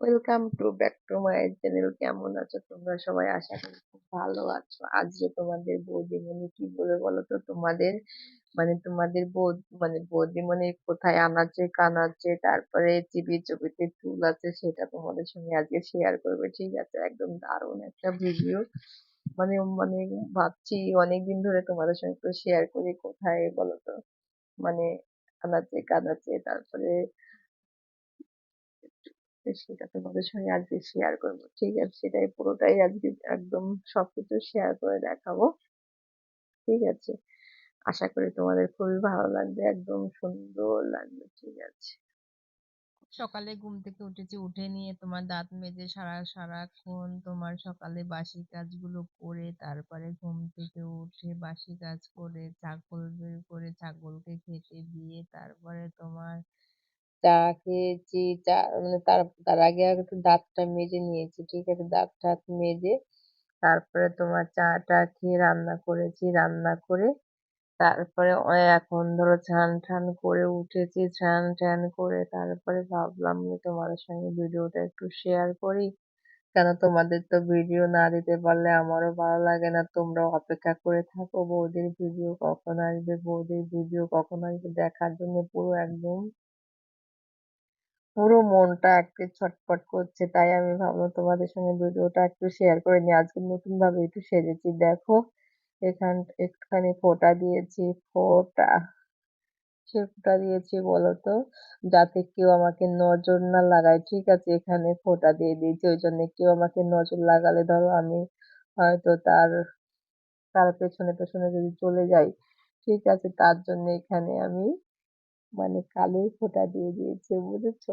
Welcome to back to my channel কেমন আছো তোমরা? সবাই আশা করি খুব ভালো আছো। আজকে তোমাদের বৌদি বৌদিমণি কি বলে বলো তো তোমাদের মানে তোমাদের বৌ মানে বৌদি বৌদিমণি কোথায়, আনাচে, কানাচে, তারপরে চিবি চুবিতে চুল আছে সেটা তোমাদের সঙ্গে আজকে শেয়ার করবে, ঠিক আছে? একদম দারুণ একটা ভিডিও মানে মানে ভাবছি অনেকদিন ধরে তোমাদের সঙ্গে একটু শেয়ার করি, কোথায় বলো তো মানে আনাচে, কানাচে, তারপরে তো সেটা তোমাদের সঙ্গে আজকে শেয়ার করব। ঠিক আছে, সেটাই পুরোটাই আজকে একদম সবকিছু শেয়ার করে দেখাবো। ঠিক আছে? আশা করি তোমাদের খুবই ভালো লাগবে, একদম সুন্দর লাগবে, ঠিক আছে? সকালে ঘুম থেকে উঠেছি, উঠে নিয়ে তোমার দাঁত মেজে সারা, সারাক্ষণ তোমার সকালে বাসি কাজগুলো করে, তারপরে ঘুম থেকে উঠে বাসি কাজ করে ছাগল বের করে, ছাগলকে খেতে দিয়ে, তারপরে তোমার চা খেয়েছি, চা মানে তার তার আগে একটু দাঁতটা মেজে নিয়েছি, ঠিক আছে? দাঁত টাত মেজে তারপরে তোমার চা টা খেয়ে রান্না করেছি, রান্না করে তারপরে এখন ধরো স্নান টান করে উঠেছি, স্নান টান করে তারপরে ভাবলাম যে তোমাদের সঙ্গে ভিডিওটা একটু শেয়ার করি। কেন তোমাদের তো ভিডিও না দিতে পারলে আমারও ভালো লাগে না। তোমরাও অপেক্ষা করে থাকো, বৌদির ভিডিও কখন আসবে? বৌদির ভিডিও কখন আসবে? দেখার জন্য পুরো একদম পুরো মনটা একটু ছটফট করছে, তাই আমি ভাবলাম তোমাদের সঙ্গে ভিডিওটা একটু শেয়ার করে নিই। আজকে নতুন ভাবে একটু সেজেছি, দেখো। এখান, একটুখানি ফোঁটা দিয়েছি, ফোঁটা। সে ফোঁটা দিয়েছি বলতো, যাতে কেউ আমাকে নজর না লাগায়। ঠিক আছে, এখানে ফোঁটা দিয়ে দিয়েছি, ওই জন্য কেউ আমাকে নজর লাগালে ধরো আমি হয়তো তার তার পেছনে পেছনে যদি চলে যাই, ঠিক আছে, তার জন্য এখানে আমি মানে কালোই ফোঁটা দিয়ে দিয়েছে, বুঝেছ?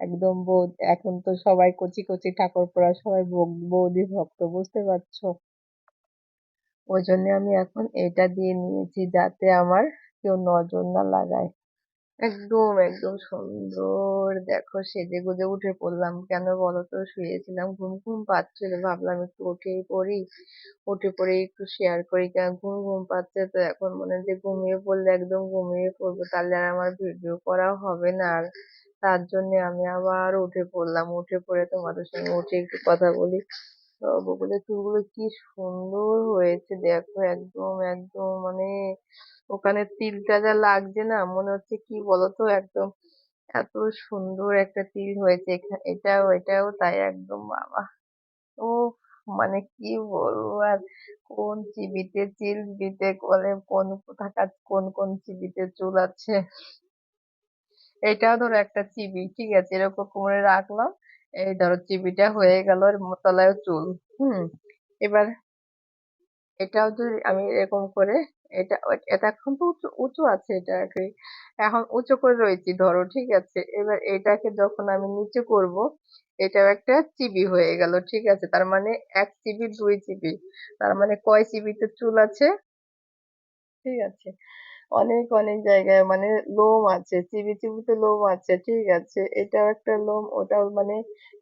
একদম বৌ এখন তো সবাই কচি কচি ঠাকুর পড়া সবাই বৌদি ভক্ত, বুঝতে পারছ? ওই জন্য আমি এখন এটা দিয়ে নিয়েছি যাতে আমার কেউ নজর না লাগায়। একদম একদম সুন্দর। দেখো সেজে গুজে উঠে পড়লাম। কেন বলো তো শুয়েছিলাম, ঘুম ঘুম পাচ্ছিল ভাবলাম একটু উঠেই পড়ি। উঠে পড়ে একটু শেয়ার করি কেন ঘুম ঘুম পাচ্ছে তো। এখন মনে হচ্ছে ঘুমিয়ে পড়লে একদম ঘুমিয়ে পড়ব। তাহলে আর আমার ভিডিও করা হবে না। আর তার জন্য আমি আবার উঠে পড়লাম। উঠে পড়ে তোমাদের সঙ্গে উঠে একটু কথা বলি। তো বকুলের চুলগুলো কি সুন্দর হয়েছে, দেখো একদম একদম মানে ওখানে তিলটা যা লাগছে না, মনে হচ্ছে কি বলতো, একদম এত সুন্দর একটা তিল হয়েছে, এখা- এটাও এটাও, তাই একদম, বাবা। ও মানে কি বলব আর, কোন চিবিতে চিল দিতে বলে কোন কোথাকার, কোন কোন চিবিতে চুল আছে। এটাও ধরো একটা চিবি, ঠিক আছে, এরকম করে রাখলাম। এই ধরো চিবিটা হয়ে গেল, এর তলায়ও চুল, হুম? এবার এটাও যদি আমি এরকম করে, এটা এটা এখন তো উঁচু উঁচু আছে এটা এখন উঁচু করে রয়েছি ধরো, ঠিক আছে? এবার এটাকে যখন আমি নিচে করব, এটাও একটা চিবি হয়ে গেল, ঠিক আছে? তার মানে এক চিবি, দুই চিবি, তার মানে কয় চিবিতে চুল আছে? ঠিক আছে। অনেক অনেক জায়গায় মানে লোম আছে চিবি চিবিতে লোম আছে, ঠিক আছে। এটাও একটা লোম, ওটাও মানে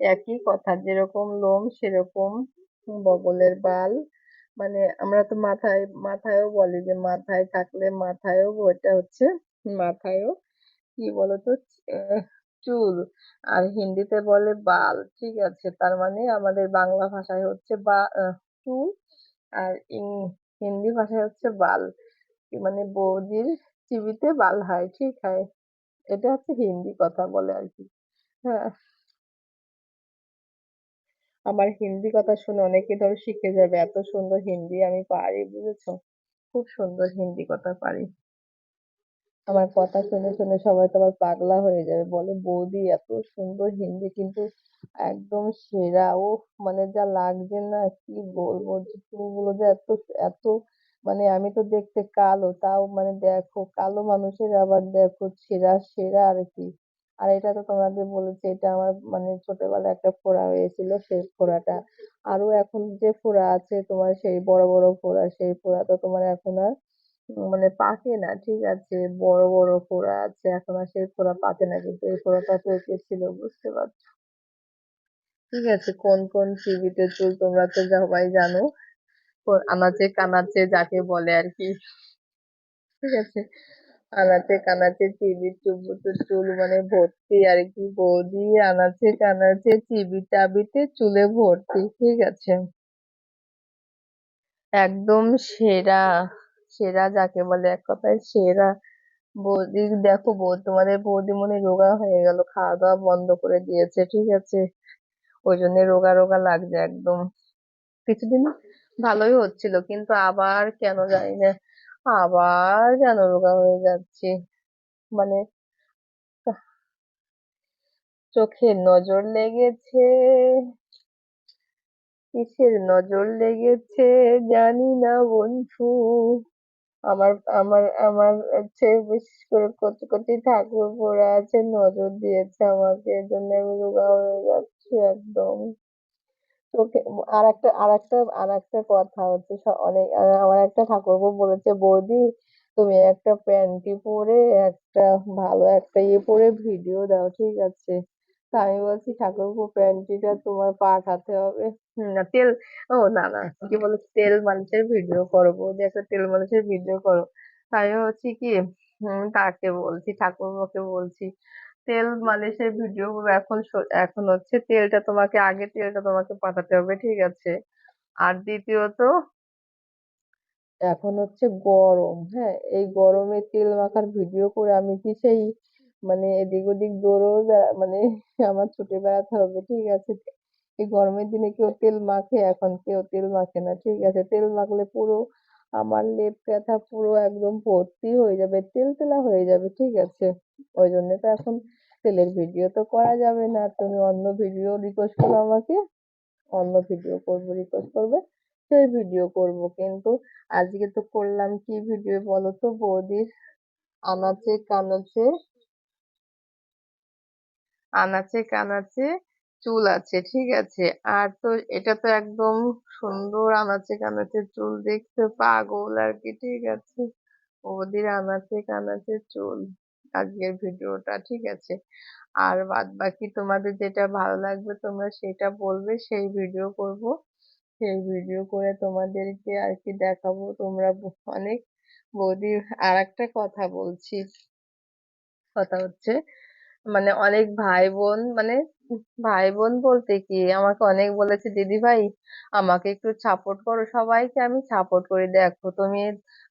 একই কথা, যেরকম লোম সেরকম বগলের বাল। মানে আমরা তো মাথায়, মাথায়ও বলি যে মাথায় থাকলে মাথায়ও ওটা হচ্ছে মাথায়ও, কি বলতো? চুল। আর হিন্দিতে বলে বাল, ঠিক আছে। তার মানে আমাদের বাংলা ভাষায় হচ্ছে বা চুল। আর হিন্দি ভাষায় হচ্ছে বাল। মানে বৌদির চিবিতে বাল হয়, ঠিক হয়। এটা হচ্ছে হিন্দি কথা বলে আর কি। হ্যাঁ। আমার হিন্দি কথা শুনে অনেকে ধরো শিখে যাবে, এত সুন্দর হিন্দি আমি পারি, বুঝেছ? খুব সুন্দর হিন্দি কথা পারি। আমার কথা শুনে শুনে সবাই তো আবার পাগলা হয়ে যাবে, বলে বৌদি এত সুন্দর হিন্দি কিন্তু একদম সেরা ও মানে যা লাগছে না, কি বলব চুলগুলো যে এত এত মানে আমি তো দেখতে কালো, তাও মানে দেখো, কালো মানুষের আবার দেখো সেরা সেরা আর কি আর এটা তো তোমাদের বলেছি, এটা আমার মানে ছোটবেলায় একটা ফোড়া হয়েছিল, সেই ফোড়াটা। আরও এখন যে ফোড়া আছে তোমার সেই বড় বড় ফোড়া, সেই ফোড়া তো তোমার এখন আর মানে পাকে না, ঠিক আছে? বড় বড় ফোড়া আছে, এখন আর সেই ফোড়া পাকে না, কিন্তু এই ফোড়াটা পেকেছিল বুঝতে পারছ? ঠিক আছে, কোন কোন চিবিতে চুল তোমরা তো সবাই জানো। আনাচে কানাচে যাকে বলে আর কি। ঠিক আছে? আনাচে কানাচে চুবুতে চুল মানে ভর্তি আর কি। বৌদি আনাচে কানাচে চিবি চাবিতে চুলে ভর্তি। ঠিক আছে? একদম সেরা সেরা যাকে বলে এক কথায় সেরা। বৌদি, দেখো বৌ, তোমাদের বৌদি মনে রোগা হয়ে গেল খাওয়া দাওয়া বন্ধ করে দিয়েছে। ঠিক আছে? ওই জন্য রোগা রোগা লাগছে একদম। কিছুদিন ভালোই হচ্ছিল, কিন্তু আবার কেন জানি না। আবার যেন রোগা হয়ে যাচ্ছে? মানে চোখে নজর লেগেছে, কিসের নজর লেগেছে জানি না বন্ধু। আমার আমার আমার হচ্ছে বিশেষ করে কচি কচি ঠাকুর পড়ে আছে, নজর দিয়েছে আমাকে এর জন্য আমি রোগা হয়ে যাচ্ছি একদম। তোকে আর একটা আর একটা আর একটা কথা হচ্ছে অনেক আমার একটা ঠাকুরপো বলেছে, বৌদি, তুমি একটা প্যান্টি পরে একটা ভালো একটা ইয়ে পরে ভিডিও দাও, ঠিক আছে? তা আমি বলছি, ঠাকুরপো, প্যান্টিটা তোমার পাঠাতে হবে। না, তেল, ও, না না, কি বলে, তেল মালিশের ভিডিও করো, বৌদি, একটা তেল মালিশের ভিডিও করো। তাই হচ্ছে কি তাকে বলছি, ঠাকুরপোকে বলছি তেল মালিশের ভিডিও এখন এখন হচ্ছে তেলটা তোমাকে, আগে তেলটা তোমাকে পাঠাতে হবে, ঠিক আছে? আর দ্বিতীয়ত, এখন হচ্ছে গরম হ্যাঁ? এই গরমে তেল মাখার ভিডিও করে আমি কি সেই মানে এদিক ওদিক দৌড়েও মানে আমার ছুটে বেড়াতে হবে, ঠিক আছে? এই গরমের দিনে কেউ তেল মাখে, এখন কেউ তেল মাখে না, ঠিক আছে? তেল মাখলে পুরো আমার লেপ ব্যথা পুরো একদম ভর্তি হয়ে যাবে তেল তেলা হয়ে যাবে, ঠিক আছে? ওই জন্য তো এখন তেলের ভিডিও তো করা যাবে না। তুমি অন্য ভিডিও রিকোয়েস্ট করো আমাকে, অন্য ভিডিও করব রিকোয়েস্ট করবে, সেই ভিডিও করব। কিন্তু আজকে তো করলাম কি ভিডিও বলো তো বৌদির? আনাচে কানাচে আনাচে কানাচে চুল আছে, ঠিক আছে? আর তো এটা তো একদম সুন্দর আনাচে কানাচে চুল দেখতে, পাগল আর কি, ঠিক আছে? বৌদির আনাচে কানাচে চুল আজকের ভিডিওটা, ঠিক আছে? আর বাদ বাকি তোমাদের যেটা ভালো লাগবে তোমরা সেটা বলবে, সেই ভিডিও করব। সেই ভিডিও করে তোমাদেরকে আর কি দেখাবো। তোমরা অনেক বৌদির আর একটা কথা বলছি। কথা হচ্ছে মানে অনেক ভাই বোন মানে ভাই বোন বলতে কি? আমাকে অনেক বলেছে, দিদি ভাই, আমাকে একটু সাপোর্ট করো, সবাইকে আমি সাপোর্ট করি। দেখো তুমি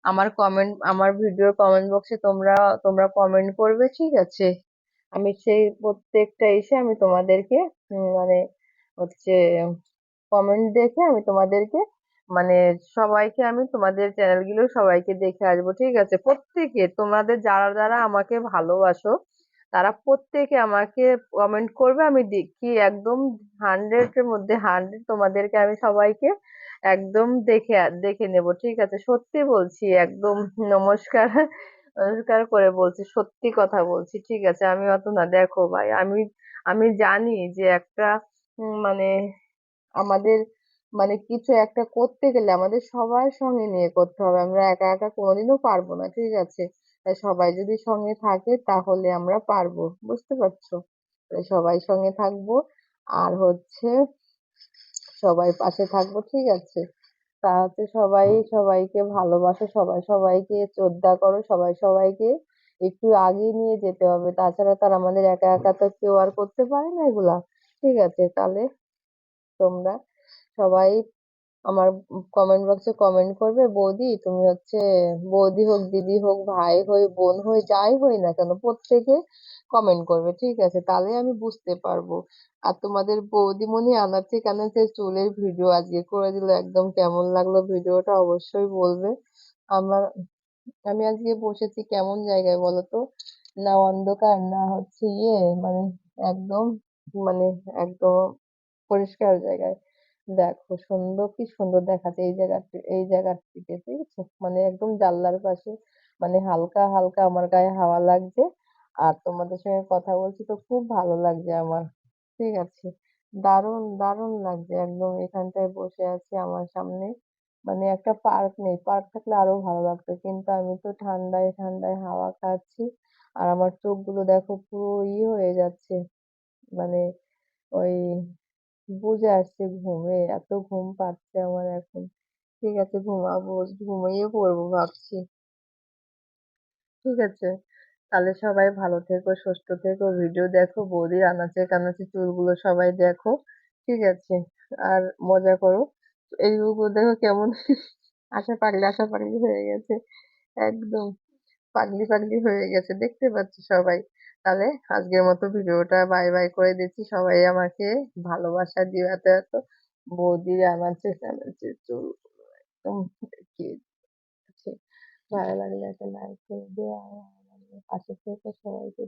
আমার কমেন্ট আমার ভিডিওর কমেন্ট বক্সে তোমরা তোমরা কমেন্ট করবে, ঠিক আছে? আমি সেই প্রত্যেকটা এসে আমি তোমাদেরকে মানে হচ্ছে কমেন্ট দেখে আমি তোমাদেরকে মানে সবাইকে আমি তোমাদের চ্যানেলগুলো সবাইকে দেখে আসব, ঠিক আছে? প্রত্যেকে, তোমাদের যারা যারা আমাকে ভালোবাসো তারা প্রত্যেকে আমাকে কমেন্ট করবে, আমি দেখি একদম হান্ড্রেড এর মধ্যে হান্ড্রেড তোমাদেরকে আমি সবাইকে একদম দেখে দেখে নেব, ঠিক আছে? সত্যি বলছি, একদম নমস্কার নমস্কার করে বলছি, সত্যি কথা বলছি, ঠিক আছে? আমি অত না, দেখো ভাই, আমি আমি জানি যে একটা মানে আমাদের মানে কিছু একটা করতে গেলে আমাদের সবার সঙ্গে নিয়ে করতে হবে, আমরা একা একা কোনোদিনও পারব না, ঠিক আছে? তাই সবাই যদি সঙ্গে থাকে তাহলে আমরা পারব, বুঝতে পারছ? তাই সবাই সঙ্গে থাকব, আর হচ্ছে সবাই পাশে থাকব, ঠিক আছে? তা হচ্ছে সবাই সবাইকে ভালোবাসো, সবাই সবাইকে শ্রদ্ধা করো, সবাই সবাইকে একটু আগিয়ে নিয়ে যেতে হবে। তাছাড়া তার আমাদের একা একা তো কেউ আর করতে পারে না এগুলা, ঠিক আছে? তাহলে তোমরা সবাই আমার কমেন্ট বক্সে কমেন্ট করবে, বৌদি, তুমি হচ্ছে বৌদি হোক, দিদি হোক, ভাই হই, বোন হই, যাই হই না কেন, প্রত্যেকে কমেন্ট করবে, ঠিক আছে? তাহলে আমি বুঝতে পারব। আর তোমাদের বৌদিমণি আনাচে কানাচে চুলের ভিডিও আজকে করে দিল, একদম কেমন লাগল ভিডিওটা অবশ্যই বলবে। আমার, আমি আজকে বসেছি কেমন জায়গায় বলো তো? না অন্ধকার, না হচ্ছে ইয়ে মানে একদম মানে একদম পরিষ্কার জায়গায়। দেখো সুন্দর, কি সুন্দর দেখাচ্ছে এই জায়গাটি এই জায়গার থেকে ঠিক আছে? মানে একদম জানলার পাশে মানে হালকা হালকা আমার গায়ে হাওয়া লাগছে। আর তোমাদের সঙ্গে কথা বলছি তো খুব ভালো লাগছে আমার, ঠিক আছে? দারুণ দারুণ লাগছে একদম এখানটায় বসে আছি আমার সামনে। মানে একটা পার্ক নেই, পার্ক থাকলে আরও ভালো লাগতো। কিন্তু আমি তো ঠান্ডায় ঠান্ডায় হাওয়া খাচ্ছি। আর আমার চোখগুলো দেখো পুরো ইয়ে হয়ে যাচ্ছে। মানে ওই বুঝে আসছে ঘুমে। এত ঘুম পাচ্ছে আমার এখন। ঠিক আছে, ঘুমাবো, ঘুমিয়ে পড়ব ভাবছি। ঠিক আছে, তাহলে সবাই ভালো থেকো, সুস্থ থেকো, ভিডিও দেখো, বৌদির আনাচে কানাচে চুলগুলো সবাই দেখো। ঠিক আছে, আর মজা করো। এই রূপও দেখো কেমন। আশা পাগলি আশা পাগলি হয়ে গেছে। একদম পাগলি পাগলি হয়ে গেছে। দেখতে পাচ্ছি সবাই। তাহলে আজকের মতো ভিডিওটা বাই বাই করে দিচ্ছি। সবাই আমাকে ভালোবাসা দিও এত এত। বৌদির আমার কানাচে চুল একদম ভালো লাগলে একটা লাইক করে দিও। আর পাশে থেকে সবাইকে